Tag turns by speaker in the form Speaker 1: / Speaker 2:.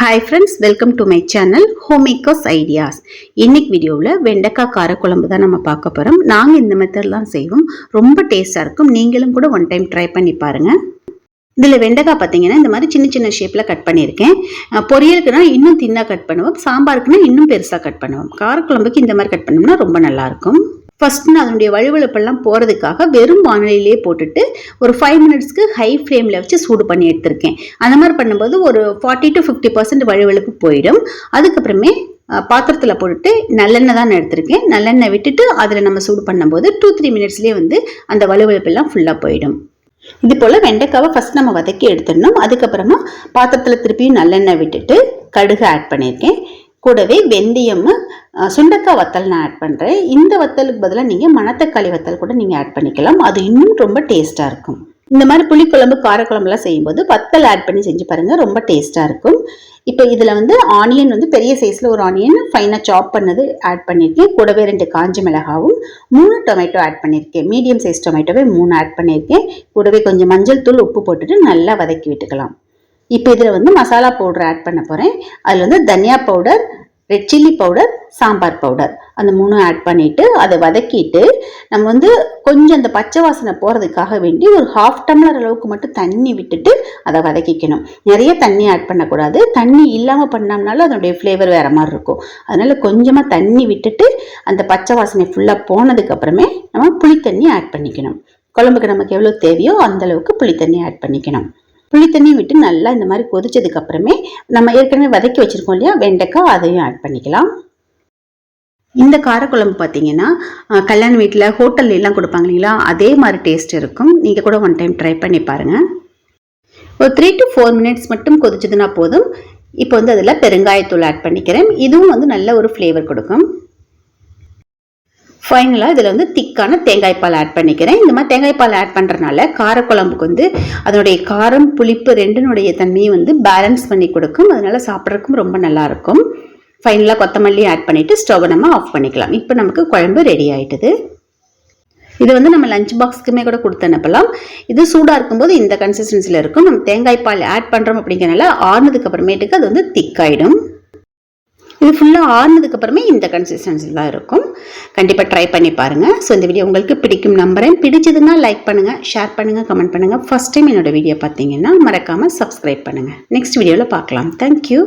Speaker 1: Hi friends welcome to my channel homemakers ideas இன்னைக்கு வீடியோவில் வெண்டைக்காய் காரக்குழம்பு தான் நம்ம பார்க்க போகிறோம் நாங்கள் இந்த மெத்தட்லாம் செய்வோம். ரொம்ப டேஸ்ட்டாக இருக்கும். நீங்களும் கூட ஒன் டைம் ட்ரை பண்ணி பாருங்கள் இதில் வெண்டைக்காய் பார்த்தீங்கன்னா இந்த மாதிரி சின்ன சின்ன ஷேப்பில் கட் பண்ணியிருக்கேன். அஹ் பொரியலுக்குனா இன்னும் தின்னாக கட் பண்ணுவோம். சாம்பாருக்குன்னா இன்னும் பெருசாக கட் பண்ணுவோம். காரக்குழம்புக்கு இந்த மாதிரி கட் பண்ணோம்னா ரொம்ப நல்லாயிருக்கும் ஃபர்ஸ்ட் நான் அதனுடைய வழுவழுப்பெல்லாம் போகிறதுக்காக வெறும் வானிலையிலே போட்டுட்டு ஒரு ஃபைவ் மினிட்ஸ்க்கு ஹை ஃப்ளேமில் வச்சு சூடு பண்ணி எடுத்திருக்கேன். அந்த மாதிரி பண்ணும்போது ஒரு ஃபார்ட்டி டு ஃபிஃப்டி பர்சன்ட் வழுவழுப்பு போயிடும். அதுக்கப்புறமே பாத்திரத்தில் போட்டுட்டு நல்லெண்ணெய் தான் எடுத்திருக்கேன். நல்லெண்ணெய் விட்டுட்டு அதில் நம்ம சூடு பண்ணும்போது டூ த்ரீ மினிட்ஸ்லேயே வந்து அந்த வழுவழுப்பெல்லாம் ஃபுல்லாக போயிடும். இது போல் வெண்டைக்காவை ஃபஸ்ட் நம்ம வதக்கி எடுத்துடணும். அதுக்கப்புறமா பாத்திரத்தில் திருப்பியும் நல்லெண்ணெய் விட்டுட்டு கடுகு ஆட் பண்ணியிருக்கேன். கூடவே வெந்தயம் சுண்டக்காய் வத்தல் நான் ஆட் பண்ணுறேன் இந்த வத்தலுக்கு பதிலாக நீங்கள் மணத்தக்காளி வத்தல் கூட நீங்கள் ஆட் பண்ணிக்கலாம். அது இன்னும் ரொம்ப டேஸ்ட்டாக இருக்கும். இந்த மாதிரி புளிக்குழம்பு காரக்குழம்புலாம் செய்யும்போது வத்தல் ஆட் பண்ணி செஞ்சு பாருங்கள் ரொம்ப டேஸ்ட்டாக இருக்கும். இப்போ இதில் வந்து ஆனியன் வந்து பெரிய சைஸில் ஒரு ஆனியன் ஃபைனாக சாப் பண்ணது ஆட் பண்ணியிருக்கேன் கூடவே ரெண்டு காஞ்ச மிளகாவும் மூணு டொமேட்டோ ஆட் பண்ணியிருக்கேன் மீடியம் சைஸ் டொமேட்டோவே மூணு ஆட் பண்ணியிருக்கேன் கூடவே கொஞ்சம் மஞ்சள் தூள் உப்பு போட்டுட்டு நல்லா வதக்கி விட்டுக்கலாம். இப்போ இதில் வந்து மசாலா பவுடர் ஆட் பண்ண போகிறேன் அதில் வந்து தனியா powder red chilli powder sambar powder அந்த மூணும் ஆட் பண்ணிவிட்டு அதை வதக்கிட்டு நம்ம வந்து கொஞ்சம் அந்த பச்சை வாசனை போகிறதுக்காக வேண்டி ஒரு ஹாஃப் டம்ளர் அளவுக்கு மட்டும் தண்ணி விட்டுட்டு அதை வதக்கிக்கணும். நிறைய தண்ணி ஆட் பண்ணக்கூடாது. தண்ணி இல்லாமல் பண்ணோம்னாலும் அதனுடைய ஃப்ளேவர் வேறு மாதிரி இருக்கும். அதனால் கொஞ்சமாக தண்ணி விட்டுட்டு அந்த பச்சை வாசனை ஃபுல்லாக போனதுக்கப்புறமே நம்ம புளித்தண்ணி ஆட் பண்ணிக்கணும். குழம்புக்கு நமக்கு எவ்வளோ தேவையோ அந்தளவுக்கு புளித்தண்ணி ஆட் பண்ணிக்கணும். புளி தண்ணி விட்டு நல்லா இந்த மாதிரி கொதிச்சதுக்கு அப்புறமே நம்ம ஏற்கனவே வதக்கி வச்சிருக்கோம் இல்லையா? வெண்டைக்காய் அதையும் ஆட் பண்ணிக்கலாம். இந்த காரக்குழம்பு பார்த்தீங்கன்னா கல்யாண வீட்டில் ஹோட்டல்ல எல்லாம் கொடுப்பாங்க இல்லைங்களா? அதே மாதிரி டேஸ்ட் இருக்கும். நீங்கள் கூட ஒன் டைம் ட்ரை பண்ணி பாருங்கள் ஒரு த்ரீ டு ஃபோர் மினிட்ஸ் மட்டும் கொதிச்சதுன்னா போதும். இப்போ வந்து அதில் பெருங்காயத்தூள் ஆட் பண்ணிக்கிறேன். இதுவும் வந்து நல்ல ஒரு ஃப்ளேவர் கொடுக்கும். ஃபைனலாக இதில் வந்து திக்கான தேங்காய் பால் ஆட் பண்ணிக்கிறேன். இந்த மாதிரி தேங்காய் பால் ஆட் பண்ணுறனால காரக்குழம்புக்கு வந்து அதனுடைய காரம் புளிப்பு ரெண்டினுடைய தன்மையை வந்து பேலன்ஸ் பண்ணி கொடுக்கும். அதனால் சாப்பிட்றதுக்கும் ரொம்ப நல்லாயிருக்கும் ஃபைனலாக கொத்தமல்லி ஆட் பண்ணிவிட்டு ஸ்டவ்வை நம்ம ஆஃப் பண்ணிக்கலாம். இப்போ நமக்கு குழம்பு ரெடி ஆகிட்டுது இது வந்து நம்ம லஞ்ச் பாக்ஸ்க்குமே கூட கொடுத்து அனுப்பலாம். இது சூடாக இருக்கும்போது இந்த கன்சிஸ்டன்சியில் இருக்கும். நம்ம தேங்காய் பால் ஆட் பண்ணுறோம் அப்படிங்கிறனால ஆறுனதுக்கு அப்புறமேட்டுக்கு அது வந்து திக்காயிடும் இது ஃபுல்லாக ஆறுனதுக்கு அப்புறமே இந்த கன்சிஸ்டன்சியில் தான் இருக்கும். கண்டிப்பாக ட்ரை பண்ணி பாருங்கள் ஸோ இந்த வீடியோ உங்களுக்கு பிடிக்கும் நம்புறேன். பிடிச்சதுன்னா லைக் பண்ணுங்கள் ஷேர் பண்ணுங்கள் கமெண்ட் பண்ணுங்கள் ஃபஸ்ட் டைம் என்னோட வீடியோ பார்த்தீங்கன்னா மறக்காமல் சப்ஸ்கிரைப் பண்ணுங்கள் நெக்ஸ்ட் வீடியோவில் பார்க்கலாம். தேங்க்யூ